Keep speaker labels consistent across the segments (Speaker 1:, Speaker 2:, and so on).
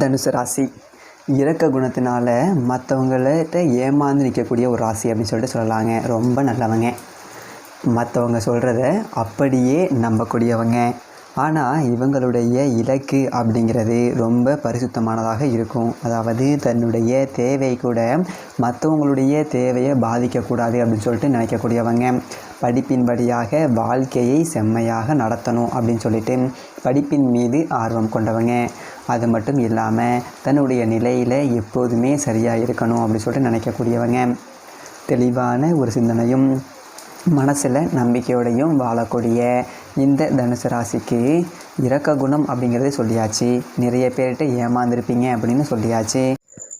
Speaker 1: தனுசு ராசி. இறக்க குணத்தினால மற்றவங்கள்ட்ட ஏமாந்து நிற்கக்கூடிய ஒரு ராசி அப்படின்னு சொல்லிட்டு சொல்லலாங்க. ரொம்ப நல்லவங்க. மற்றவங்க சொல்கிறத அப்படியே நம்பக்கூடியவங்க. ஆனால் இவங்களுடைய இலக்கு அப்படிங்கிறது ரொம்ப பரிசுத்தமானதாக இருக்கும். அதாவது தன்னுடைய தேவை கூட மற்றவங்களுடைய தேவையை பாதிக்கக்கூடாது அப்படின்னு சொல்லிட்டு நினைக்கக்கூடியவங்க. படிப்பின்படியாக வாழ்க்கையை செம்மையாக நடத்தணும் அப்படின்னு சொல்லிட்டு படிப்பின் மீது ஆர்வம் கொண்டவங்க. அது மட்டும் இல்லாமல் தன்னுடைய நிலையில் எப்போதுமே சரியாக இருக்கணும் அப்படின்னு சொல்லிட்டு நினைக்கக்கூடியவங்க. தெளிவான ஒரு சிந்தனையும் மனசில் நம்பிக்கையோடையும் வாழக்கூடிய இந்த தனுசு ராசிக்கு இரக்க குணம் அப்படிங்கிறத சொல்லியாச்சு. நிறைய பேர்கிட்ட ஏமாந்துருப்பீங்க அப்படின்னு சொல்லியாச்சு.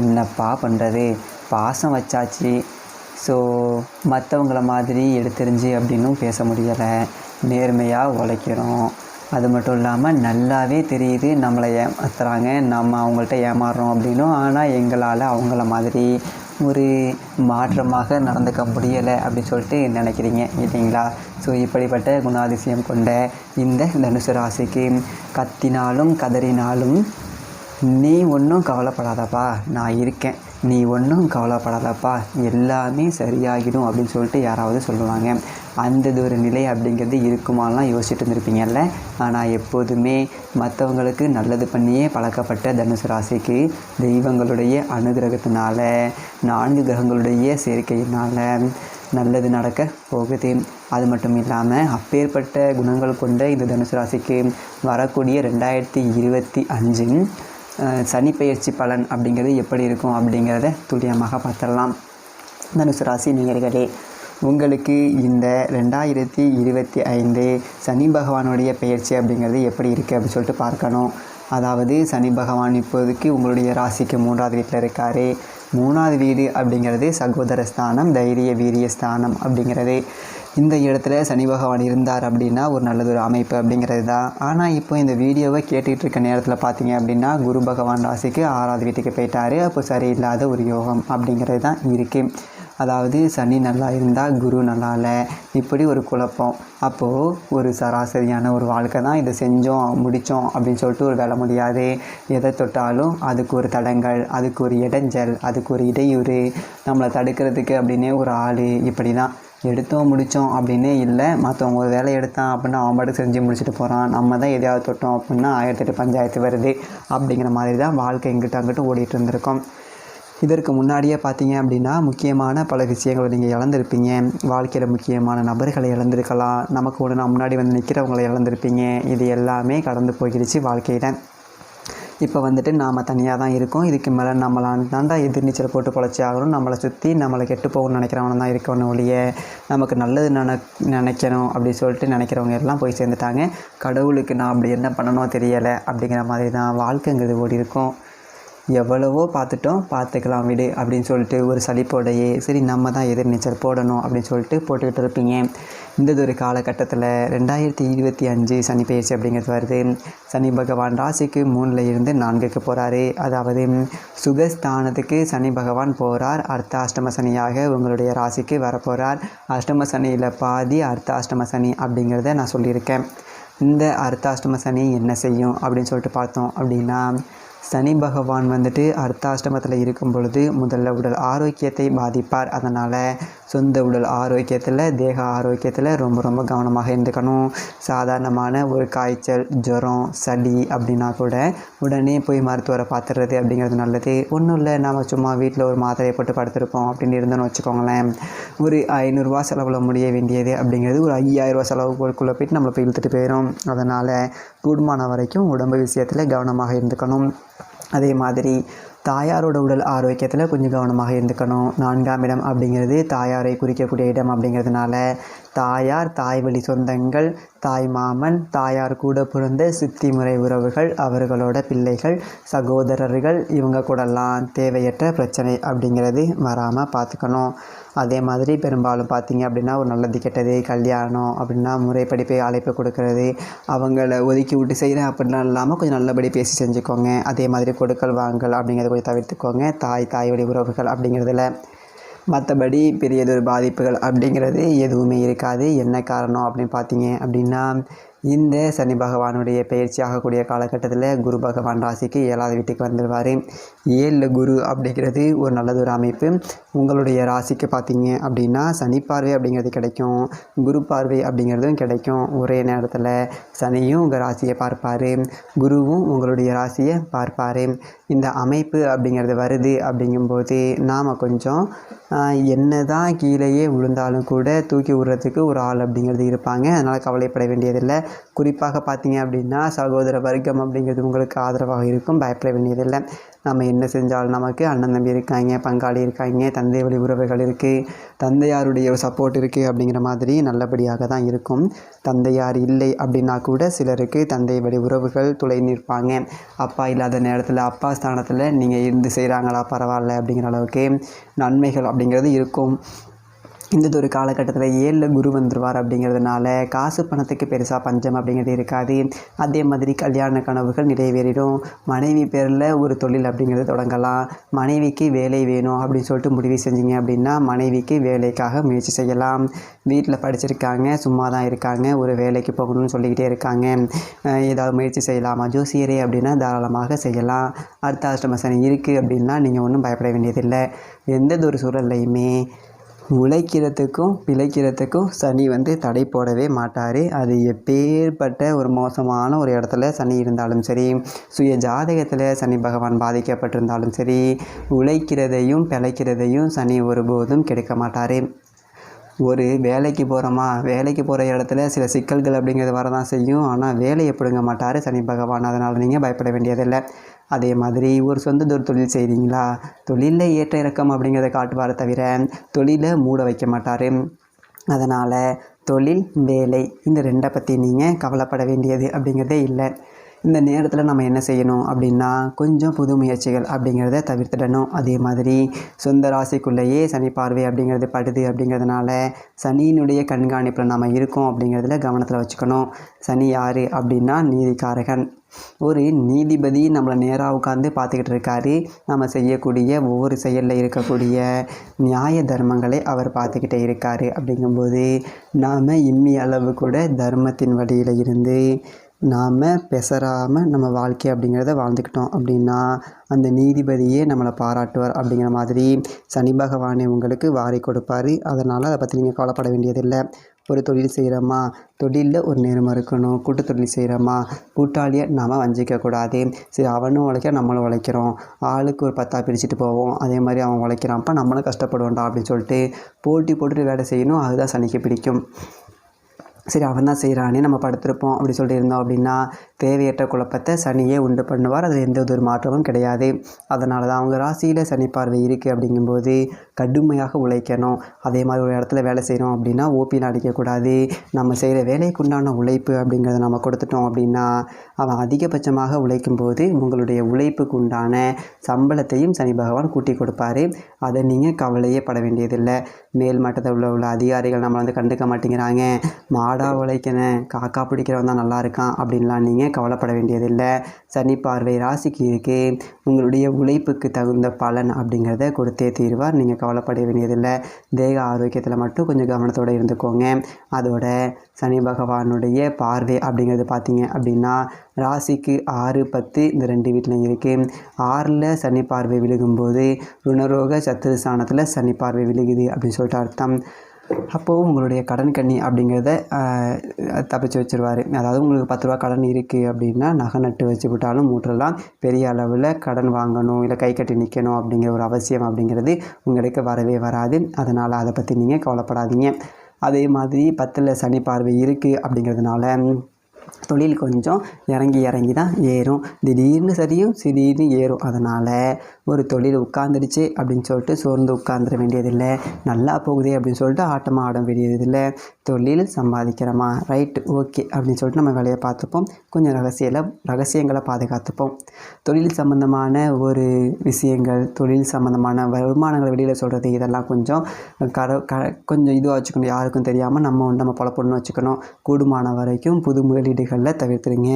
Speaker 1: என்னப்பா பண்ணுறது பாசம் வச்சாச்சு. ஸோ மற்றவங்கள மாதிரி எடுத்தெறிஞ்சு அப்படின்னும் பேச முடியலை. நேர்மையாக உழைக்கிறோம். அது மட்டும் இல்லாமல் நல்லாவே தெரியுது நம்மளை ஏமாத்துறாங்க. நம்ம அவங்கள்ட்ட ஏமாறுறோம் அப்படின்னும். ஆனால் எங்களால் அவங்கள மாதிரி ஒரு மாற்றமாக நடந்துக்க முடியலை அப்படின்னு சொல்லிட்டு நினைக்கிறீங்க. இல்லைங்களா? ஸோ இப்படிப்பட்ட குணாதிசயம் கொண்ட இந்த தனுசு ராசிக்கு கத்தினாலும் கதறினாலும் நீ ஒன்றும் கவலைப்படாதப்பா நான் இருக்கேன். நீ ஒன்றும் கவலைப்படாதப்பா எல்லாமே சரியாகிடும் அப்படின்னு சொல்லிட்டு யாராவது சொல்லுவாங்க. அந்த ஒரு நிலை அப்படிங்கிறது இருக்குமாலாம் யோசிச்சுட்டு இருந்திருப்பீங்கல்ல? ஆனால் எப்போதுமே மற்றவங்களுக்கு நல்லது பண்ணியே பழக்கப்பட்ட தனுசு ராசிக்கு தெய்வங்களுடைய அனுகிரகத்தினால நான்கு கிரகங்களுடைய சேர்க்கையினால் நல்லது நடக்க போகுது. அது மட்டும் இல்லாமல் அப்பேற்பட்ட குணங்கள் கொண்ட இந்த தனுசு ராசிக்கு வரக்கூடிய ரெண்டாயிரத்தி இருபத்தி அஞ்சின் சனிப்பெயர்ச்சி பலன் அப்படிங்கிறது எப்படி இருக்கும் அப்படிங்கிறத துல்லியமாக பார்த்துடலாம். தனுசு ராசி நேயர்களே உங்களுக்கு இந்த ரெண்டாயிரத்தி இருபத்தி ஐந்து சனி பகவானுடைய பெயர்ச்சி அப்படிங்கிறது எப்படி இருக்குது அப்படின்னு சொல்லிட்டு பார்க்கணும். அதாவது சனி பகவான் இப்போதைக்கு உங்களுடைய ராசிக்கு மூன்றாவது வீட்டில் இருக்கார். மூணாவது வீடு அப்படிங்கிறது சகோதர ஸ்தானம் தைரிய வீரிய ஸ்தானம் அப்படிங்கிறது. இந்த இடத்துல சனி பகவான் இருந்தார் அப்படின்னா ஒரு நல்லதொரு அமைப்பு அப்படிங்கிறது தான். ஆனால் இப்போ இந்த வீடியோவை கேட்டுக்கிட்டு இருக்க நேரத்தில் பார்த்தீங்க அப்படின்னா குரு பகவான் ராசிக்கு ஆறாவது வீட்டுக்கு போயிட்டாரு. அப்போ சரியில்லாத ஒரு யோகம் அப்படிங்கிறது தான் இருக்குது அதாவது சனி நல்லா இருந்தால் குரு நல்லா இல்லை. இப்படி ஒரு குழப்பம். அப்போது ஒரு சராசரியான ஒரு வாழ்க்கை தான் இதை செஞ்சோம் முடித்தோம் அப்படின்னு சொல்லிட்டு ஒரு வேலை முடியாது. எதை தொட்டாலும் அதுக்கு ஒரு தடங்கள் அதுக்கு ஒரு இடைஞ்சல் அதுக்கு ஒரு இடையூறு நம்மளை தடுக்கிறதுக்கு அப்படின்னே ஒரு ஆள் இப்படி தான் எடுத்தோம் முடித்தோம் அப்படின்னே இல்லை. மற்றவங்க ஒரு வேலை எடுத்தான் அப்படின்னா அவன் பாட்டு செஞ்சு முடிச்சுட்டு போகிறான் நம்ம தான் எதையாவது தொட்டோம் அப்படின்னா ஆயிரத்தெட்டு பஞ்சாயத்து வருது அப்படிங்கிற மாதிரி தான் வாழ்க்கை இங்கிட்ட அங்கிட்ட ஓடிட்டு இருந்திருக்கோம். இதற்கு முன்னாடியே பார்த்தீங்க அப்படின்னா முக்கியமான பல விஷயங்களை நீங்கள் இழந்திருப்பீங்க. வாழ்க்கையில் முக்கியமான நபர்களை இழந்திருக்கலாம். நமக்கு ஒன்று நான் முன்னாடி வந்து நிற்கிறவங்களை இழந்திருப்பீங்க. இது எல்லாமே கடந்து போயிடுச்சு வாழ்க்கையில். இப்போ வந்துட்டு நாம் தனியாக தான் இருக்கோம். இதுக்கு மேலே நம்மளாம் தாண்டா எதிர்நீச்சல் போட்டு பொழைச்சி ஆகணும். நம்மளை சுற்றி நம்மளை கெட்டு போகணும்னு நினைக்கிறவங்க தான் இருக்கணும் ஒழிய நமக்கு நல்லது நினை நினைக்கணும் அப்படி சொல்லிட்டு நினைக்கிறவங்க எல்லாம் போய் சேர்ந்துட்டாங்க. கடவுளுக்கு நான் அப்படி என்ன பண்ணணும் தெரியலை அப்படிங்கிற மாதிரி தான் வாழ்க்கைங்கிறது ஓடி இருக்கும். எவ்வளவோ பார்த்துட்டோம் பார்த்துக்கலாம் விடு அப்படின்னு சொல்லிட்டு ஒரு சளிப்போடையே சரி நம்ம தான் எதிர் நீச்சல் போடணும் அப்படின்னு சொல்லிட்டு போட்டுக்கிட்டு இருப்பீங்க. இந்த ஒரு காலகட்டத்தில் ரெண்டாயிரத்தி இருபத்தி அஞ்சு சனி பயிற்சி அப்படிங்கிறது வருது. சனி பகவான் ராசிக்கு மூணில் இருந்து நான்குக்கு போகிறாரு அதாவது சுகஸ்தானத்துக்கு சனி பகவான் போகிறார் அர்த்த அஷ்டம சனியாக உங்களுடைய ராசிக்கு வரப்போகிறார் அஷ்டம சனியில் பாதி அர்த்த அஷ்டம சனி அப்படிங்கிறத நான் சொல்லியிருக்கேன். இந்த அர்த்தாஷ்டம சனி என்ன செய்யும் அப்படின்னு சொல்லிட்டு பார்த்தோம் அப்படின்னா சனி பகவான் வந்துட்டு அர்த்தாஷ்டமத்தில் இருக்கும் பொழுது முதல்ல உடல் ஆரோக்கியத்தை பாதிப்பார். அதனால் சொந்த உடல் ஆரோக்கியத்தில் தேக ஆரோக்கியத்தில் ரொம்ப ரொம்ப கவனமாக இருந்துக்கணும். சாதாரணமான ஒரு காய்ச்சல் ஜுரம் சளி அப்படின்னா கூட உடனே போய் மருத்துவரை பார்த்துறது அப்படிங்கிறது நல்லது. ஒன்றும் இல்லை நாம் சும்மா வீட்டில் ஒரு மாத்திரையை போட்டு படுத்திருப்போம் அப்படின்னு இருந்தோன்னு வச்சுக்கோங்களேன். ஒரு ஐநூறுரூவா செலவில் முடிய வேண்டியது அப்படிங்கிறது ஒரு ஐயாயிரரூவா செலவுக்குள்ளே போயிட்டு நம்மளை போய் இழுத்துட்டு போயிடும் அதனால் கூடுமான வரைக்கும் உடம்பு விஷயத்தில் கவனமாக இருந்துக்கணும். அதே மாதிரி தாயாரோட உடல் ஆரோக்கியத்தில் கொஞ்சம் கவனமாக இருந்துக்கணும். நான்காம் இடம் அப்படிங்கிறது தாயாரை குறிக்கக்கூடிய இடம் அப்படிங்கிறதுனால தாயார் தாய் வழி சொந்தங்கள் தாய் மாமன் தாயார் கூட பிறந்த சித்தி முறை உறவுகள் அவர்களோட பிள்ளைகள் சகோதரர்கள் இவங்க கூடலாம் தேவையற்ற பிரச்சனை அப்படிங்கிறது வராமல் பார்த்துக்கணும். அதே மாதிரி பெரும்பாலும் பார்த்தீங்க அப்படின்னா ஒரு நல்லது கெட்டது கல்யாணம் அப்படின்னா முறைப்படி போய் அழைப்பு கொடுக்கறது அவங்கள ஒதுக்கி விட்டு செய்கிறேன் அப்படிலாம் இல்லாமல் கொஞ்சம் நல்லபடி பேசி செஞ்சுக்கோங்க. அதே மாதிரி கொடுக்கல் வாங்கல் அப்படிங்கிறத கொஞ்சம் தவிர்த்துக்கோங்க. தாய் தாய் வழி உறவுகள் அப்படிங்கிறதுல மற்றபடி பெரியதொரு பாதிப்புகள் அப்படிங்கிறது எதுவுமே இருக்காது. என்ன காரணம் அப்படின்னு பார்த்தீங்க அப்படின்னா இந்த சனி பகவானுடைய பயிற்சி ஆகக்கூடிய காலகட்டத்தில் குரு பகவான் ராசிக்கு ஏழாவது வீட்டுக்கு வந்துடுவார் ஏழில் குரு அப்படிங்கிறது ஒரு நல்லது ஒரு அமைப்பு. உங்களுடைய ராசிக்கு பார்த்தீங்க அப்படின்னா சனி பார்வை அப்படிங்கிறது கிடைக்கும். குரு பார்வை அப்படிங்கிறதும் கிடைக்கும். ஒரே நேரத்தில் சனியும் உங்கள் ராசியை பார்ப்பார். குருவும் உங்களுடைய ராசியை பார்ப்பார். இந்த அமைப்பு அப்படிங்கிறது வருது அப்படிங்கும்போது நாம் கொஞ்சம் என்ன தான் கீழேயே விழுந்தாலும் கூட தூக்கி விடுறதுக்கு ஒரு ஆள் அப்படிங்கிறது இருப்பாங்க. அதனால் கவலைப்பட வேண்டியதில்லை. குறிப்பாக பார்த்தீங்க அப்படின்னா சகோதர வர்க்கம் அப்படிங்கிறது உங்களுக்கு ஆதரவாக இருக்கும். பயப்பட வேண்டியதில்லை நம்ம என்ன செஞ்சாலும் நமக்கு அண்ணன் தம்பி இருக்காங்க பங்காளி இருக்காங்க தந்தை வழி உறவுகள் இருக்குது தந்தையாருடைய சப்போர்ட் இருக்குது அப்படிங்கிற மாதிரி நல்லபடியாக தான் இருக்கும். தந்தையார் இல்லை அப்படின்னா கூட சிலருக்கு தந்தை வழி உறவுகள் துளை நிற்பாங்க. அப்பா இல்லாத நேரத்தில் அப்பா ஸ்தானத்தில் நீங்கள் இருந்து செய்கிறாங்களா பரவாயில்ல அப்படிங்கிற அளவுக்கு நன்மைகள் அப்படிங்கிறது இருக்கும். இந்த ஒரு காலகட்டத்தில் ஏழில் குரு வந்துடுவார் அப்படிங்கிறதுனால காசு பணத்துக்கு பெருசாக பஞ்சம் அப்படிங்கிறது இருக்காது. அதே மாதிரி கல்யாண கனவுகள் நிறைவேறிடும். மனைவி பேரில் ஒரு தொழில் அப்படிங்கிறது தொடங்கலாம். மனைவிக்கு வேலை வேணும் அப்படின்னு சொல்லிட்டு முடிவு செஞ்சீங்க அப்படின்னா மனைவிக்கு வேலைக்காக முயற்சி செய்யலாம். வீட்டில் படிச்சிருக்காங்க சும்மா தான் இருக்காங்க ஒரு வேலைக்கு போகணும்னு சொல்லிக்கிட்டே இருக்காங்க. ஏதாவது முயற்சி செய்யலாமா? ஜோசியரே அப்படின்னா தாராளமாக செய்யலாம். அடுத்த அஷ்டம சனி இருக்குது அப்படின்னா நீங்கள் ஒன்றும் பயப்பட வேண்டியதில்லை. எந்த ஒரு சூழல்லையுமே உழைக்கிறதுக்கும் பிழைக்கிறதுக்கும் சனி வந்து தடை போடவே மாட்டார். அது எப்பேற்பட்ட ஒரு மோசமான ஒரு இடத்துல சனி இருந்தாலும் சரி சுய ஜாதகத்தில் சனி பகவான் பாதிக்கப்பட்டிருந்தாலும் சரி உழைக்கிறதையும் பிழைக்கிறதையும் சனி ஒருபோதும் கெடுக்க மாட்டார். ஒரு வேலைக்கு போகிறோமா வேலைக்கு போகிற இடத்துல சில சிக்கல்கள் அப்படிங்கிறது வரதான் செய்யும். ஆனால் வேலையை பிடுங்க மாட்டார் சனி பகவான். அதனால் நீங்கள் பயப்பட வேண்டியதில்லை. அதே மாதிரி ஒரு சொந்த ஒரு தொழில் செய்கிறீங்களா தொழிலில் ஏற்ற இறக்கம் அப்படிங்கிறத காட்டுவாரை தவிர தொழிலை மூட வைக்க மாட்டார். அதனால் தொழில் வேலை இந்த ரெண்டை பற்றி நீங்கள் கவலைப்பட வேண்டியது அப்படிங்கிறதே இல்லை. இந்த நேரத்தில் நம்ம என்ன செய்யணும் அப்படின்னா கொஞ்சம் புது முயற்சிகள் அப்படிங்கிறத தவிர்த்திடணும். அதே மாதிரி சொந்த ராசிக்குள்ளேயே சனி பார்வை அப்படிங்கிறது படுது அப்படிங்கிறதுனால சனியினுடைய கண்காணிப்பில் நம்ம இருக்கோம் அப்படிங்கிறதுல கவனத்தில் வச்சுக்கணும். சனி யார் அப்படின்னா நீதிக்காரகன். ஒரு நீதிபதி நம்மளை நேராக உட்காந்து பார்த்துக்கிட்டு இருக்காரு. நம்ம செய்யக்கூடிய ஒவ்வொரு செயலில் இருக்கக்கூடிய நியாய தர்மங்களை அவர் பார்த்துக்கிட்டே இருக்காரு. அப்படிங்கும்போது நாம் இம்மி அளவு கூட தர்மத்தின் வழியில் இருந்து நாம் பெசராமல் நம்ம வாழ்க்கை அப்படிங்கிறத வாழ்ந்துக்கிட்டோம் அப்படின்னா அந்த நீதிபதியே நம்மளை பாராட்டுவார் அப்படிங்கிற மாதிரி சனி பகவானே உங்களுக்கு வாரி கொடுப்பார். அதனால் அதை பற்றி நீங்கள் கவலைப்பட வேண்டியதில்லை. ஒரு தொழில் செய்கிறோமா தொழிலில் ஒரு நேரம் இருக்கணும். கூட்டு தொழில் செய்கிறோமா கூட்டாளியை நாம் வஞ்சிக்கக்கூடாது சரி அவனும் உழைக்க நம்மளும் உழைக்கிறோம். ஆளுக்கு ஒரு பத்தா பிரிச்சுட்டு போவோம். அதே மாதிரி அவன் உழைக்கிறான். அப்போ நம்மளும் கஷ்டப்படுவோம்டா அப்படின்னு சொல்லிட்டு போட்டி போட்டுட்டு வேலை செய்யணும். அதுதான் சனிக்கு பிடிக்கும். சரி அவன் தான் செய்கிறானே நம்ம படுத்திருப்போம் அப்படி சொல்லிட்டு இருந்தோம் அப்படின்னா தேவையற்ற குழப்பத்தை சனியே உண்டு பண்ணுவார். அதில் எந்த ஒரு மாற்றமும் கிடையாது. அதனால தான் அவங்க ராசியில் சனி பார்வை இருக்குது அப்படிங்கும்போது கடுமையாக உழைக்கணும். அதே மாதிரி ஒரு இடத்துல வேலை செய்கிறோம் அப்படின்னா ஓபியில் அடிக்கக்கூடாது. நம்ம செய்கிற வேலைக்கு உண்டான உழைப்பு அப்படிங்கிறத நம்ம கொடுத்துட்டோம் அப்படின்னா அவன் அதிகபட்சமாக உழைக்கும் போது உங்களுடைய உழைப்புக்கு உண்டான சம்பளத்தையும் சனி பகவான் கூட்டி கொடுப்பாரு. அதை நீங்கள் கவலையே பட வேண்டியதில்லை. மேல் மட்டத்தில் உள்ள உள்ள அதிகாரிகள் நம்மளை வந்து கண்டுக்க மாட்டேங்கிறாங்க. மாடாக உழைக்கணும். காக்கா பிடிக்கிறவன் தான் நல்லா இருக்கான் அப்படின்லாம் நீங்கள் கவலைப்பட வேண்டியதில்லை. சனி பார்வை ராசிக்கு இருக்குது உங்களுடைய உழைப்புக்கு தகுந்த பலன் அப்படிங்கிறத கொடுத்தே தீர்வார். நீங்கள் கவலைப்பட வேண்டியதில்லை. தேக ஆரோக்கியத்தில் மட்டும் கொஞ்சம் கவனத்தோடு இருந்துக்கோங்க. அதோட சனி பகவானுடைய பார்வை அப்படிங்கிறது பார்த்தீங்க அப்படின்னா ராசிக்கு ஆறு பத்து இந்த ரெண்டு வீட்டிலையும் இருக்குது ஆறில் சனி பார்வை விழுகும்போது ருணரோக சத்துரு ஸ்தானத்தில் சனி பார்வை விழுகுது அப்படின்னு சொல்லிட்டு அர்த்தம். அப்போது உங்களுடைய கடன் கண்ணி அப்படிங்கிறத தப்பிச்சு வச்சுருவார். அதாவது உங்களுக்கு பத்து ரூபா கடன் இருக்குது அப்படின்னா நகை நட்டு வச்சு விட்டாலும் மூட்டெல்லாம் பெரிய அளவில் கடன் வாங்கணும் இல்லை கை கட்டி நிற்கணும் அப்படிங்கிற ஒரு அவசியம் அப்படிங்கிறது உங்களுக்கு வரவே வராது. அதனால் அதை பற்றி நீங்கள் கவலைப்படாதீங்க. அதே மாதிரி பத்தில் சனி பார்வை இருக்குது அப்படிங்கிறதுனால தொழில் கொஞ்சம் இறங்கி இறங்கி தான் ஏறும். திடீர்னு சரியும் திடீர்னு ஏறும். அதனால் ஒரு தொழில் உட்காந்துடுச்சு அப்படின்னு சொல்லிட்டு சோர்ந்து உட்காந்துட வேண்டியதில்லை. நல்லா போகுதே அப்படின்னு சொல்லிட்டு ஆட்டமாக ஆட வேண்டியதில்லை. தொழில் சம்பாதிக்கிறோமா? ரைட்டு ஓகே அப்படின்னு சொல்லிட்டு நம்ம வேலையை பார்த்துப்போம். கொஞ்சம் ரகசியல ரகசியங்களை பாதுகாத்துப்போம். தொழில் சம்மந்தமான ஒரு விஷயங்கள் தொழில் சம்மந்தமான வருமானங்களை வெளியில் சொல்கிறது இதெல்லாம் கொஞ்சம் கர க கொஞ்சம் இதுவாக வச்சுக்கணும். யாருக்கும் தெரியாமல் நம்ம வந்து நம்ம பொழப்பொண்ணு வச்சுக்கணும். கூடுமான வரைக்கும் புது முதலீடுகளில் தவிர்த்துருங்க.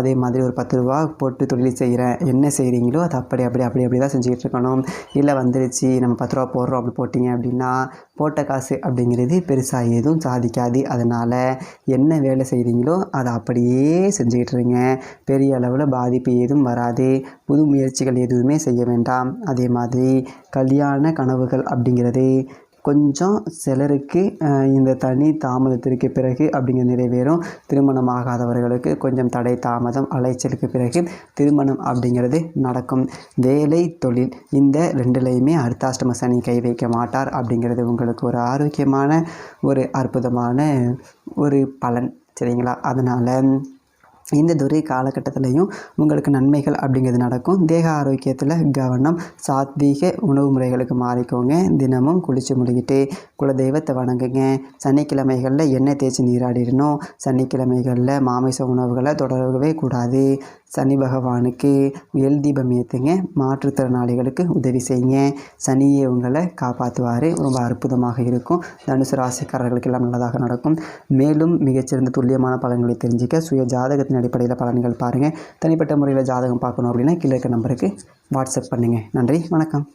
Speaker 1: அதே மாதிரி ஒரு பத்து ரூபா போட்டு தொழில் செய்கிறேன் என்ன செய்கிறீங்களோ அது அப்படி அப்படி அப்படி அப்படி தான் செஞ்சுக்கிட்டு இருக்கணும். இல்லை வந்துருச்சு நம்ம பத்து ரூபா போடுறோம் அப்படி போட்டிங்க அப்படின்னா போட்ட காசு அப்படிங்கிறது பெருசாக எதுவும் சாதிக்காது. அதனால் என்ன வேலை செய்கிறீங்களோ அதை அப்படியே செஞ்சுக்கிட்டு இருங்க. பெரிய அளவில் பாதிப்பு எதுவும் வராது. புது முயற்சிகள் எதுவுமே செய்ய வேண்டாம். அதே மாதிரி கல்யாண கனவுகள் அப்படிங்கிறது கொஞ்சம் சிலருக்கு இந்த தனி தாமதத்திற்கு பிறகு அப்படிங்கிற நிறைவேறும். திருமணம் ஆகாதவர்களுக்கு கொஞ்சம் தடை தாமதம் அலைச்சலுக்கு பிறகு திருமணம் அப்படிங்கிறது நடக்கும். வேலை தொழில் இந்த ரெண்டுலேயுமே அர்த்தாஷ்டம சனி கை வைக்க மாட்டார் அப்படிங்கிறது உங்களுக்கு ஒரு ஆரோக்கியமான ஒரு அற்புதமான ஒரு பலன். சரிங்களா? அதனால் இந்த துறை காலகட்டத்திலையும் உங்களுக்கு நன்மைகள் அப்படிங்கிறது நடக்கும். தேக ஆரோக்கியத்தில் கவனம் சாத்வீக உணவு முறைகளுக்கு மாறிக்கோங்க. தினமும் குளித்து முடிக்கிட்டு குலதெய்வத்தை வணங்குங்க. சனிக்கிழமைகளில் எண்ணெய் தேய்ச்சி நீராடிடணும். சனிக்கிழமைகளில் மாமிச உணவுகளை தொடரவே கூடாது. சனி பகவானுக்கு எல் தீபம் ஏற்றுங்க மாற்றுத்திறனாளிகளுக்கு உதவி செய்யுங்க. சனியே உங்களை காப்பாற்றுவார் ரொம்ப அற்புதமாக இருக்கும். தனுசு ராசிக்காரர்களுக்கு எல்லாம் நல்லதாக நடக்கும். மேலும் மிகச்சிறந்த துல்லியமான பலன்களை தெரிஞ்சுக்க சுய ஜாதகத்தின் அடிப்படையில் பலன்கள் பாருங்கள் தனிப்பட்ட முறையில் ஜாதகம் பார்க்கணும் அப்படின்னா கீழே இருக்க நம்பருக்கு வாட்ஸ்அப் பண்ணுங்கள் நன்றி. வணக்கம்.